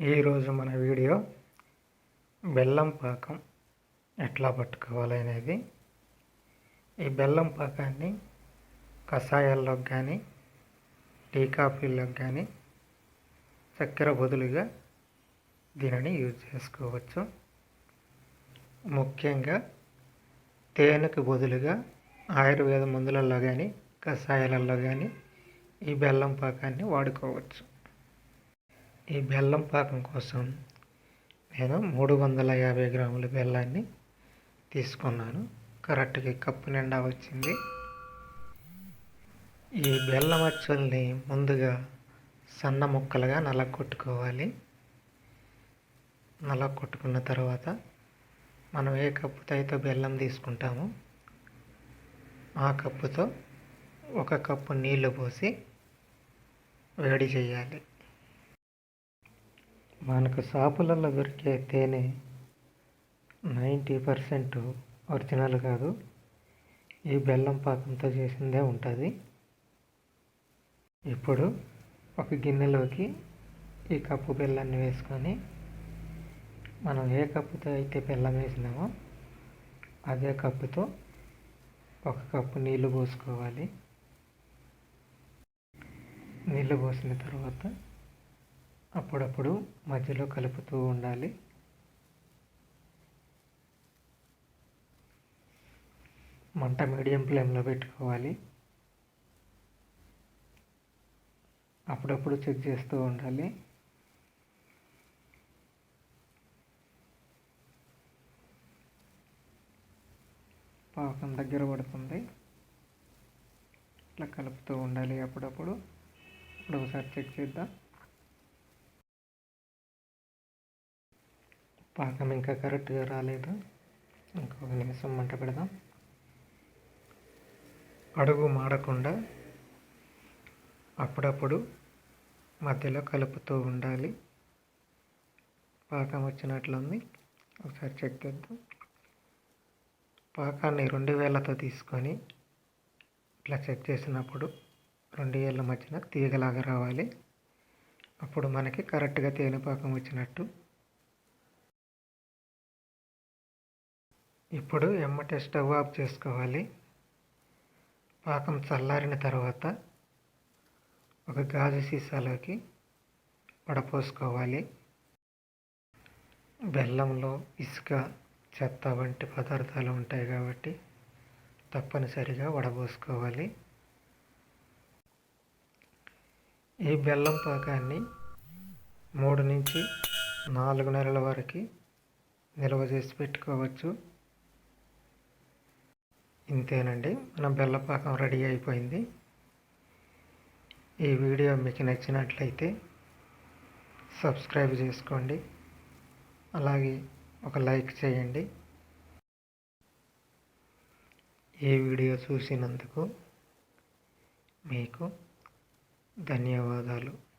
ఈరోజు మన వీడియో బెల్లం పాకం ఎట్లా పట్టుకోవాలి అనేది. ఈ బెల్లం పాకాన్ని కషాయాల్లోకి కానీ టీ కాఫీల్లోకి కానీ చక్కెర బదులుగా దీనిని యూజ్ చేసుకోవచ్చు. ముఖ్యంగా తేనెకు బదులుగా ఆయుర్వేద మందులలో కానీ కషాయాలలో కానీ ఈ బెల్లం పాకాన్ని వాడుకోవచ్చు. ఈ బెల్లం పాకం కోసం నేను మూడు వందల యాభై గ్రాముల బెల్లాన్ని తీసుకున్నాను. కరెక్ట్గా కప్పు నిండా వచ్చింది. ఈ బెల్లం అచ్చుల్ని ముందుగా సన్న ముక్కలుగా నలగొట్టుకోవాలి. నలగొట్టుకున్న తర్వాత మనం ఏ కప్పుతో అయితే బెల్లం తీసుకుంటామో ఆ కప్పుతో ఒక కప్పు నీళ్ళు పోసి వేడి చేయాలి. మనకు షాపులలో దొరికే తేనె నైంటీ పర్సెంట్ ఒరిజినల్ కాదు. ఈ బెల్లం పాకంతో చేసిందే ఉంటుంది. ఇప్పుడు ఒక గిన్నెలోకి ఈ కప్పు బెల్లాన్ని వేసుకొని మనం ఏ కప్పుతో అయితే బెల్లం వేసినామో అదే కప్పుతో ఒక కప్పు నీళ్ళు పోసుకోవాలి. నీళ్ళు పోసిన తర్వాత అప్పుడప్పుడు మధ్యలో కలుపుతూ ఉండాలి. మంట మీడియం ఫ్లేమ్లో పెట్టుకోవాలి. అప్పుడప్పుడు చెక్ చేస్తూ ఉండాలి. పాకం దగ్గర పడుతుంది. ఇట్లా కలుపుతూ ఉండాలి అప్పుడప్పుడు. ఇప్పుడు ఒకసారి చెక్ చేద్దాం. పాకం ఇంకా కరెక్ట్గా రాలేదు. ఇంకొక నిమిషం మంట పెడదాం. అడుగు మాడకుండా అప్పుడప్పుడు మధ్యలో కలుపుతూ ఉండాలి. పాకం వచ్చినట్లుంది. ఒకసారి చెక్ చేద్దాం. పాకాన్ని రెండు వేలతో తీసుకొని ఇట్లా చెక్ చేసినప్పుడు రెండు వేల మధ్యన తీగలాగా రావాలి. అప్పుడు మనకి కరెక్ట్గా తేనె పాకం వచ్చినట్టు ఇప్పుడు ఎమ్మటే స్టవ్ ఆఫ్ చేసుకోవాలి. పాకం చల్లారిన తర్వాత ఒక గాజు సీసాలోకి వడపోసుకోవాలి బెల్లంలో ఇసుక చెత్త వంటి పదార్థాలు ఉంటాయి కాబట్టి తప్పనిసరిగా వడబోసుకోవాలి ఈ బెల్లం పాకాన్ని మూడు నుంచి నాలుగు నెలల వరకు నిల్వ చేసి పెట్టుకోవచ్చు. ఇంతేనండి. మన బెల్లపాకం రెడీ అయిపోయింది. ఈ వీడియో మీకు నచ్చినట్లయితే సబ్స్క్రైబ్ చేసుకోండి. అలాగే ఒక లైక్ చేయండి. ఈ వీడియో చూసినందుకు మీకు ధన్యవాదాలు.